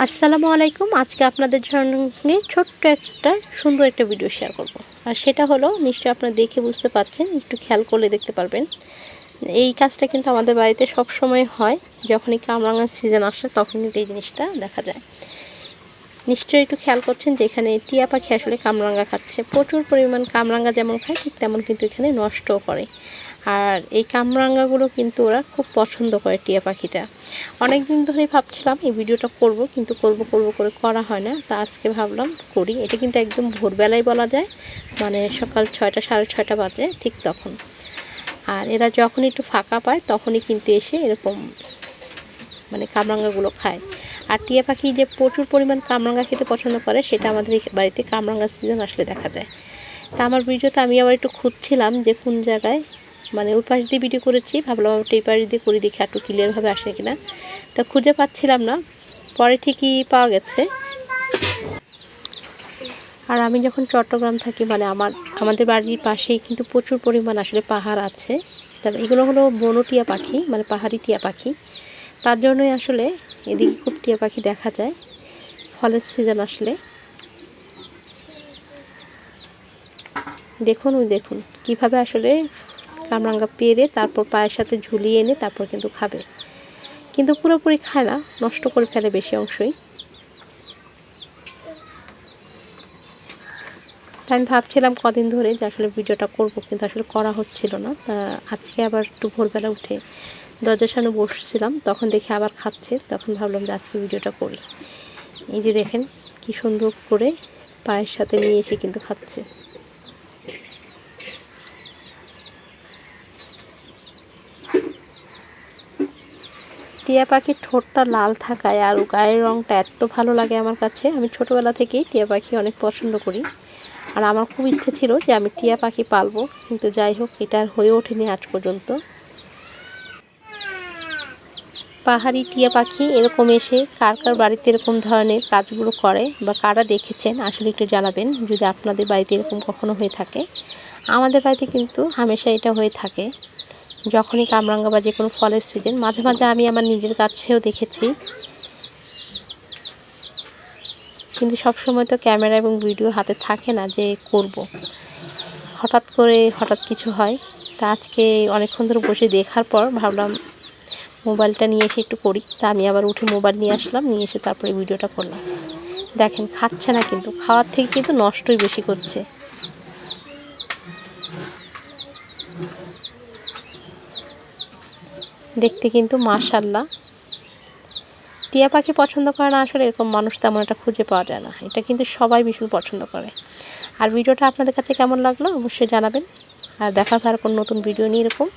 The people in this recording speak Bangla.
আসসালামু আলাইকুম। আজকে আপনাদের সঙ্গে ছোট্ট একটা সুন্দর একটা ভিডিও শেয়ার করব। আর সেটা হলো, নিশ্চয়ই আপনারা দেখে বুঝতে পারছেন, একটু খেয়াল করলে দেখতে পারবেন। এই কাজটা কিন্তু আমাদের বাড়িতে সব সময় হয়। যখনই কামরাঙার সিজন আসে, তখন কিন্তু এই জিনিসটা দেখা যায়। নিশ্চয়ই একটু খেয়াল করছেন যে এখানে টিয়া পাখি আসলে কামরাঙ্গা খাচ্ছে। প্রচুর পরিমাণ কামরাঙ্গা যেমন খায়, ঠিক তেমন কিন্তু এখানে নষ্টও করে। আর এই কামরাঙ্গাগুলো কিন্তু ওরা খুব পছন্দ করে টিয়া পাখিটা। অনেক দিন ধরেই ভাবছিলাম এই ভিডিওটা করব, কিন্তু করব করব করে করা হয় না। তা আজকে ভাবলাম করি। এটা কিন্তু একদম ভোরবেলায় বলা যায় মানে সকাল ছয়টা, সাড়ে ছয়টা বাজে ঠিক তখন। আর এরা যখন একটু ফাঁকা পায়, তখনই কিন্তু এসে এরকম মানে কামরাঙ্গাগুলো খায়। আর টিয়া পাখি যে প্রচুর পরিমাণ কামরাঙ্গা খেতে পছন্দ করে, সেটা আমাদের বাড়িতে কামরাঙ্গার সিজন আসলে দেখা যায়। তা আমার ভিডিওতে আমি আবার একটু খুঁজছিলাম যে কোন জায়গায় মানে ওই পাশ দিয়ে ভিডিও করেছি, ভাবলাম একটু এই পাশ দিয়ে করে, দেখি একটু ক্লিয়ারভাবে আসে কিনা। তা খুঁজে পাচ্ছিলাম না, পরে ঠিকই পাওয়া গেছে। আর আমি যখন চট্টগ্রাম থাকি মানে আমার, আমাদের বাড়ির পাশেই কিন্তু প্রচুর পরিমাণ আসলে পাহাড় আছে। তবে এগুলো হলো বনটিয়া পাখি মানে পাহাড়ি টিয়া পাখি। তার জন্যই আসলে এদিকে খুব টিয়া পাখি দেখা যায়, ফলের সিজন আসলে। দেখুন, ওই দেখুন, কীভাবে আসলে কামরাঙ্গা পেরে তারপর পায়ের সাথে ঝুলিয়ে এনে তারপর কিন্তু খাবে। কিন্তু পুরোপুরি খায় না, নষ্ট করে ফেলে বেশি অংশই। আমি ভাবছিলাম কদিন ধরে যে আসলে ভিডিওটা করব, কিন্তু আসলে করা হচ্ছিল না। তা আজকে আবার একটু ভোরবেলা উঠে দরজার সামনে বসেছিলাম, তখন দেখে আবার খাচ্ছে, তখন ভাবলাম যে আজকে ভিডিওটা করি। এই যে দেখেন কি সুন্দর করে পায়ের সাথে নিয়ে এসে কিন্তু খাচ্ছে। টিয়া পাখির ঠোঁটটা লাল থাকায় আর গায়ের রঙটা এত ভালো লাগে আমার কাছে, আমি ছোটোবেলা থেকেই টিয়া পাখি অনেক পছন্দ করি। আর আমার খুব ইচ্ছে ছিল যে আমি টিয়া পাখি পালবো, কিন্তু যাই হোক, এটা হয়ে ওঠেনি আজ পর্যন্ত। পাহাড়ি টিয়া পাখি এরকম এসে কার কার বাড়িতে এরকম ধরনের কাজগুলো করে বা কারা দেখেছেন, আসলে একটু জানাবেন, যদি আপনাদের বাড়িতে এরকম কখনো হয়ে থাকে। আমাদের বাড়িতে কিন্তু হামেশা এটা হয়ে থাকে। যখনই কামরাঙ্গা বা যে কোনো ফলের সিজন মাঝে মাঝে আমি আমার নিজের কাছেও দেখেছি। কিন্তু সবসময় তো ক্যামেরা এবং ভিডিও হাতে থাকে না যে করব। হঠাৎ করে হঠাৎ কিছু হয়, তা আজকে অনেকক্ষণ ধরে বসে দেখার পর ভাবলাম মোবাইলটা নিয়ে এসে একটু করি। তা আমি আবার উঠে মোবাইল নিয়ে আসলাম, নিয়ে এসে তারপরে ভিডিওটা করলাম। দেখেন, খাচ্ছে না কিন্তু, খাওয়ার থেকে কিন্তু নষ্টই বেশি করছে। দেখতে কিন্তু মাশাল্লাহ টিয়া পাখি পছন্দ করে না, আসলে এরকম মানুষ তেমন একটা খুঁজে পাওয়া যায় না। এটা কিন্তু সবাই ভীষণ পছন্দ করে। আর ভিডিওটা আপনাদের কাছে কেমন লাগল অবশ্যই জানাবেন। আর দেখা আর কোনো নতুন ভিডিও নিয়ে এরকম।